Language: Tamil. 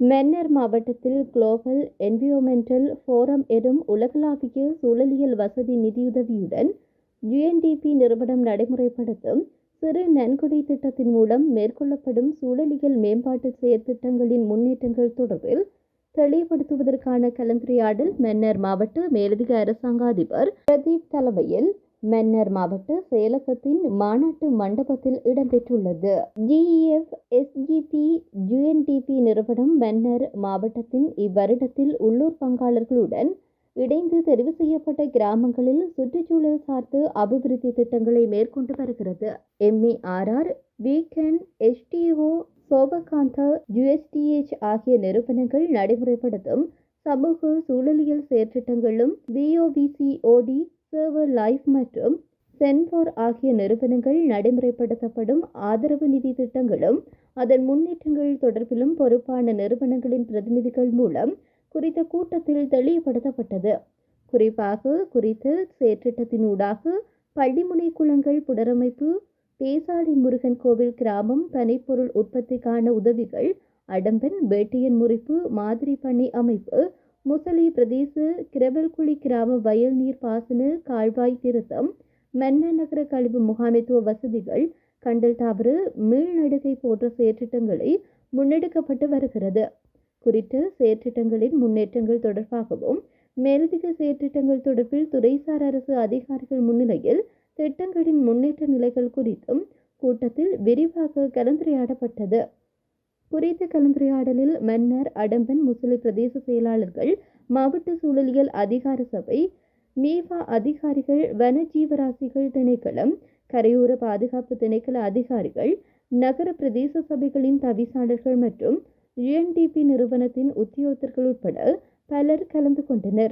மென்னர் மாவட்டத்தில் குளோபல் என்வியோமெண்டல் ஃபோரம் எனும் உலகளாவிய சூழலியல் வசதி நிதியுதவியுடன் யுஎன்டிபி நிறுவனம் நடைமுறைப்படுத்தும் சிறு நன்கொடை திட்டத்தின் மூலம் மேற்கொள்ளப்படும் சூழலியல் மேம்பாட்டு செயற்திட்டங்களின் முன்னேற்றங்கள் தொடர்பில் தெளிவுபடுத்துவதற்கான கலந்துரையாடல் மென்னர் மாவட்ட மேலதிக அரசாங்க அதிபர் பிரதீப் தலைமையில் மன்னர் மாவட்ட செயலகத்தின் மாநாட்டு மண்டபத்தில் இடம்பெற்றுள்ளது. ஜிஇஎஃப் எஸ்ஜிபி ஜிஎன்டிபி நிறுவனம் மன்னர் மாவட்டத்தின் இவ்வருடத்தில் உள்ளூர் பங்காளர்களுடன் இணைந்து தெரிவு செய்யப்பட்ட கிராமங்களில் சுற்றுச்சூழல் சார்ந்து அபிவிருத்தி திட்டங்களை மேற்கொண்டு வருகிறது. எம்இஆர்ஆர் வீக்கெண்ட் எஸ்டிஓ சோபகாந்தா ஜிஎஸ்டிஎச் ஆகிய நிறுவனங்கள் நடைமுறைப்படுத்தும் சமூக சூழலியல் செயற்திட்டங்களும் விஓவிசிஓடி சர்வர் லைஃப் மற்றும் சென்ஃபார் ஆகிய நிறுவனங்கள் நடைமுறைப்படுத்தப்படும் ஆதரவு நிதி திட்டங்களும் அதன் முன்னேற்றங்கள் தொடர்பிலும் பொறுப்பான நிறுவனங்களின் பிரதிநிதிகள் மூலம் குறித்த கூட்டத்தில் தெளிவுபடுத்தப்பட்டது. குறிப்பாக குறித்த செயற்றிட்டத்தினூடாக பள்ளிமுனை குளங்கள் புனரமைப்பு பேசாடி முருகன் கோவில் கிராமம் பனைப்பொருள் உற்பத்திக்கான உதவிகள் அடம்பன் வேட்டையன் முறிப்பு மாதிரி பணி அமைப்பு முசலி பிரதேச கிரவல்குழி கிராம வயல் நீர் பாசன கால்வாய் திருத்தம் மென்ன நகர கழிவு முகாமைத்துவ வசதிகள் கண்டல் தாவறு மீள்நடுகை போன்ற செயற்றிட்டங்களை முன்னெடுக்கப்பட்டு வருகிறது. குறித்த செயற்றிட்டங்களின் முன்னேற்றங்கள் தொடர்பாகவும் மேலதிக செயற்றிட்டங்கள் தொடர்பில் துறைசார் அரசு அதிகாரிகள் முன்னிலையில் திட்டங்களின் முன்னேற்ற நிலைகள் குறித்தும் கூட்டத்தில் விரிவாக கலந்துரையாடப்பட்டது. குறித்த கலந்துரையாடலில் மன்னர் அடம்பன் முசலி பிரதேச செயலாளர்கள் மாவட்ட சூழலியல் அதிகார சபை மீவா அதிகாரிகள் வன ஜீவராசிகள் திணைக்களம் கரையோர பாதுகாப்பு திணைக்கள அதிகாரிகள் நகர பிரதேச சபைகளின் தவிசாளர்கள் மற்றும் யுஎன்டிபி நிறுவனத்தின் உத்தியோகத்தர்கள் உட்பட பலர் கலந்து கொண்டனர்.